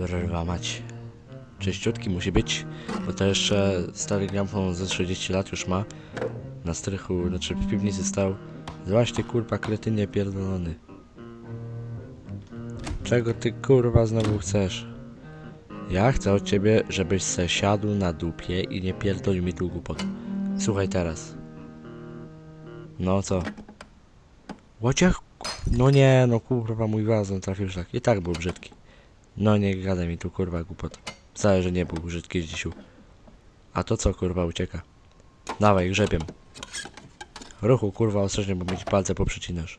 Kurwa mać. Czyściutki musi być, bo to jeszcze stary gramfon ze 30 lat już ma. Na strychu, znaczy w piwnicy stał. Właśnie kurwa kretynie pierdolony. Czego ty kurwa znowu chcesz? Ja chcę od ciebie, żebyś se siadł na dupie i nie pierdolił mi tu głupot. Słuchaj teraz. No co? Łociach? No nie, no kurwa mój wazon trafił szlak. I tak był brzydki. No nie gadaj mi tu kurwa głupot. Wcale, że nie był brzydki dzisiu. A to co kurwa ucieka? Dawaj, grzebiem. Ruchu kurwa ostrożnie, bo mi palce poprzecinasz.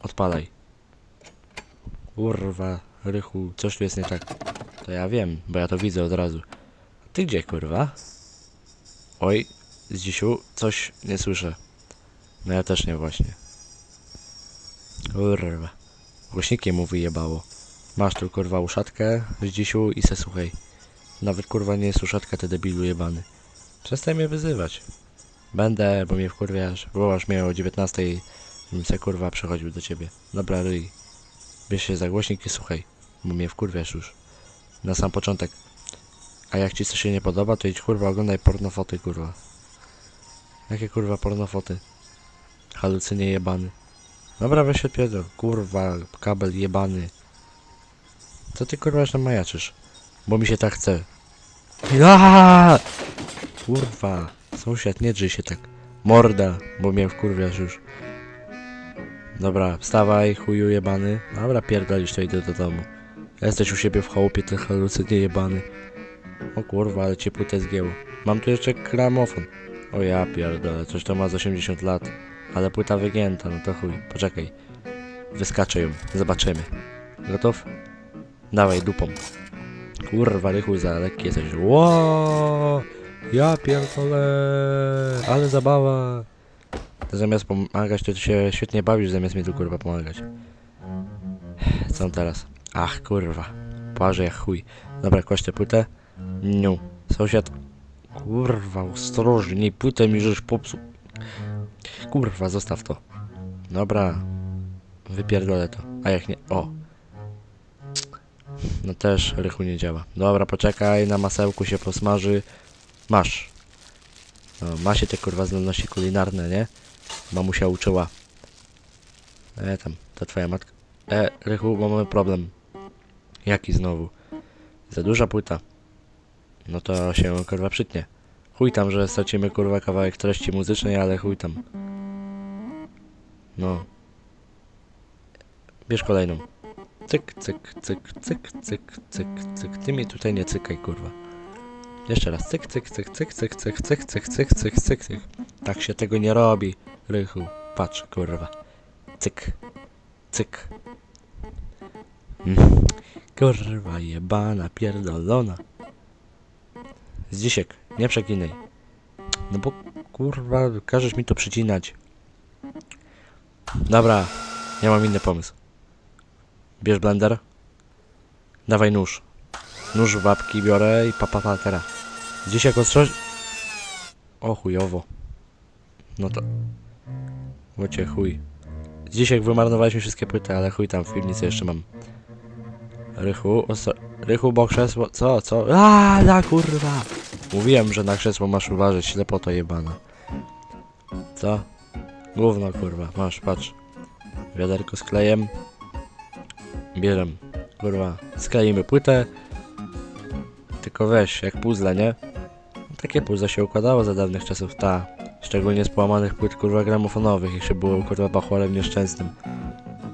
Odpalaj. Kurwa, Rychu, coś tu jest nie tak. To ja wiem, bo ja to widzę od razu. A ty gdzie kurwa? Oj, z dzisiu coś nie słyszę. No ja też nie właśnie. Kurwa. Głośnikiem mu wyjebało. Masz tu kurwa uszatkę z dzisiu i se słuchaj. Nawet kurwa nie jest uszatka, ty debilu jebany. Przestań mnie wyzywać. Będę, bo mnie wkurwiasz. Wołasz mnie o 19, żebym se kurwa przychodził do ciebie. Dobra, ryj. Bierz się za głośnik i słuchaj, bo mnie wkurwiasz już. Na sam początek. A jak ci coś się nie podoba, to idź kurwa oglądaj pornofoty kurwa. Jakie kurwa pornofoty? Halucynie jebany. Dobra, weź się odpierdol. Kurwa, kabel jebany. Co ty kurwa jeszcze majaczysz? Bo mi się tak chce. Ja! Kurwa, sąsiad, nie drzyj się tak. Morda, bo mnie wkurwiasz już. Dobra, wstawaj, chuju jebany. Dobra, pierdolisz, to idę do domu. Jesteś u siebie w chałupie, ten halucynie jebany. O kurwa, ale cię płytę zgięło. Mam tu jeszcze gramofon. O ja pierdolę, coś to ma z 80 lat. Ale płyta wygięta, no to chuj. Poczekaj. Wyskaczę ją, zobaczymy. Gotów? Dawaj, dupą. Kurwa, rychu za lekki jesteś. Ło! Ja pierdolę! Ale zabawa! Zamiast pomagać, to ty się świetnie bawisz, zamiast mi tu kurwa pomagać. Co teraz? Ach, kurwa. Parzę jak chuj. Dobra, kłaść tę płytę. Niu. Sąsiad. Kurwa, ostrożnie, płytę mi żeś popsuł. Kurwa, zostaw to. Dobra. Wypierdolę to. A jak nie... O. No też rychu nie działa. Dobra, poczekaj, na masełku się posmaży. Masz. No, ma się te kurwa zdolności kulinarne, nie? Mamusia uczyła. E tam, to twoja matka. E, Rychu, bo mamy problem. Jaki znowu? Za duża płyta. No to się kurwa przytnie. Chuj tam, że stracimy kurwa kawałek treści muzycznej, ale chuj tam. No. Bierz kolejną. Cyk, cyk, cyk, cyk, cyk, cyk, cyk. Ty mi tutaj nie cykaj, kurwa. Jeszcze raz. Cyk, cyk, cyk, cyk, cyk, cyk, cyk, cyk, cyk, cyk, cyk, cyk. Tak się tego nie robi, Rychu. Patrz, kurwa. Cyk. Cyk. Mm. Kurwa jebana, pierdolona. Zdzisiek, nie przeginaj. No bo kurwa, każesz mi to przycinać. Dobra, ja mam inny pomysł. Bierz blender. Dawaj nóż. Nóż w babki biorę i papa pa, teraz. Dzisiaj ostroż... O chujowo. No to... Łocie chuj. Dzisiaj wymarnowaliśmy wszystkie płyty, ale chuj tam w jeszcze mam. Rychu, ostro... Rychu, bo krzesło... Co, co? Aaa, na kurwa! Mówiłem, że na krzesło masz uważać, ślepoto jebana. Co? Gówno kurwa, masz, patrz. Wiaderko z klejem. Bierzem. Kurwa, skleimy płytę. Tylko weź, jak puzzle, nie? Takie puzzle się układało za dawnych czasów, ta. Szczególnie z połamanych płyt kurwa gramofonowych, jak się było kurwa bachorem nieszczęsnym.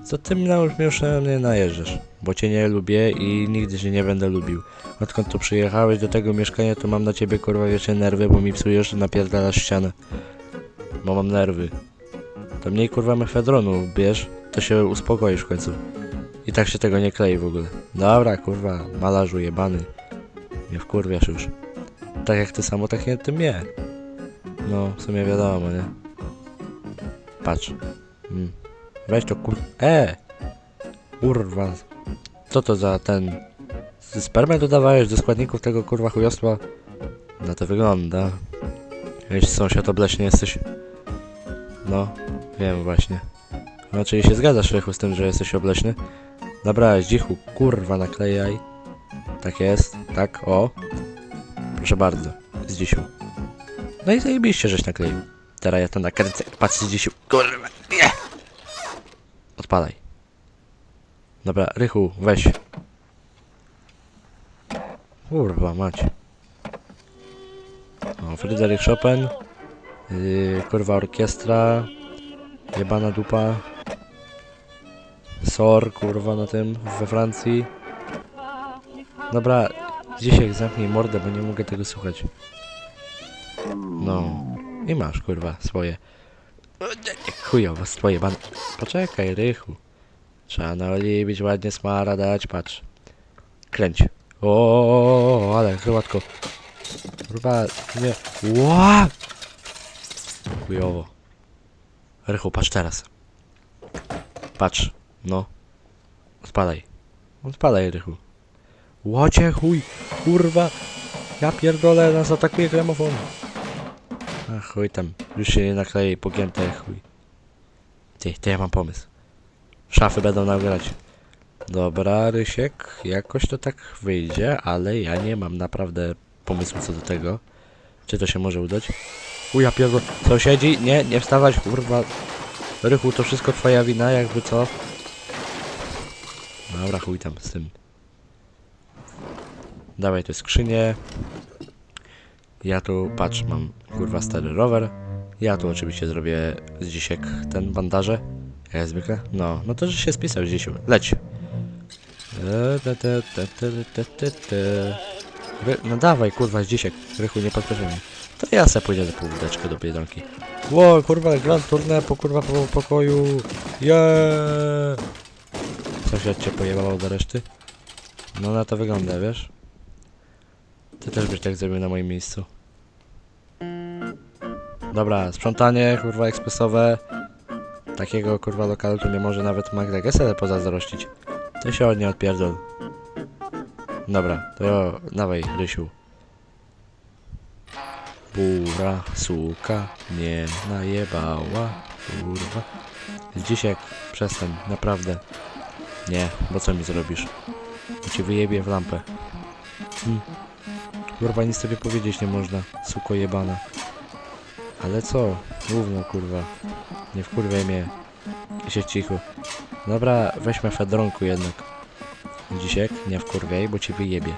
Co ty już na mnie najeżdżasz? Bo cię nie lubię i nigdy cię nie będę lubił. Odkąd tu przyjechałeś do tego mieszkania, to mam na ciebie kurwa wiecie nerwy, bo mi psujesz, napierdalasz ścianę. Bo mam nerwy. To mniej kurwa mefedronu bierz, to się uspokoisz w końcu. I tak się tego nie klei w ogóle. Dobra, kurwa, malarzu jebany. Mnie wkurwiasz już. Tak jak ty samo, tak nie ty mnie. No, w sumie wiadomo, nie? Patrz. Mm. Weź to kur... E! Kurwa. Co to za ten... Spermę dodawałeś do składników tego kurwa chujostwa? Na to wygląda. Wiesz, sąsiad obleśnie jesteś. No, wiem właśnie. No, czyli się zgadzasz, Rychu, z tym, że jesteś obleśny? Dobra, zdzichu, kurwa, naklejaj. Tak jest, tak, o. Proszę bardzo, z dzisiu. No i zajebiście, żeś nakleił. Teraz ja to nakręcę. Patrz z dzisiu. Kurwa, nie! Odpalaj. Dobra, Rychu, weź. Kurwa, mać. O, Fryderyk Chopin. Yy, kurwa, orkiestra. Jebana dupa. Sor, kurwa, na tym, we Francji. Dobra, dzisiaj zamknij mordę, bo nie mogę tego słuchać. No. I masz, kurwa, swoje. Chujowo, swoje ban... Poczekaj, Rychu. Trzeba naoliwić, ładnie smara dać, patrz. Kręć. O, ale gładko. Kurwa, nie. Ła! Chujowo. Rychu, patrz teraz. Patrz, no. Odpadaj. Odpadaj, Rychu. Łocie chuj, kurwa. Ja pierdolę, nas atakuje gramofon. A chuj tam, już się nie naklei, pogięte chuj. Ty, to ja mam pomysł. Szafy będą nagrać. Dobra, Rysiek, jakoś to tak wyjdzie, ale ja nie mam naprawdę pomysłu co do tego. Czy to się może udać? Uj, ja pierdolę, sąsiedzi, nie, nie wstawać, kurwa. Rychu, to wszystko twoja wina, jakby co. Dobra, chuj tam z tym. Dawaj te skrzynie. Ja tu, patrz, mam kurwa stary rower. Ja tu oczywiście zrobię z dzisiek ten bandaże. Jak zwykle. No, no to, że się spisał z dzisiu. Leć. No dawaj, kurwa, z dzisiek. Rychu, nie podpieszaj mnie. To ja se pójdę do półdeczkę do Biedronki. Ło, kurwa, grand tournée po kurwa po pokoju. Jeee. Sąsiad cię pojebał do reszty? No na to wygląda, wiesz? Ty też byś tak zrobił na moim miejscu. Dobra, sprzątanie, kurwa, ekspresowe. Takiego, kurwa, lokalu tu nie może nawet Magda Gessler pozazdrościć. To się od niej odpierdol. Dobra, to dawaj, Rysiu. Bura, suka, nie najebała, kurwa. Dzisiaj przestań, naprawdę. Nie, bo co mi zrobisz? Bo cię wyjebie w lampę. Hmm. Kurwa, nic sobie powiedzieć nie można, suko jebana. Ale co? Gówno, kurwa. Nie wkurwiaj mnie. I się cicho. Dobra, weźmy fedronku jednak. Dzisiek, nie wkurwiaj, bo ci wyjebie.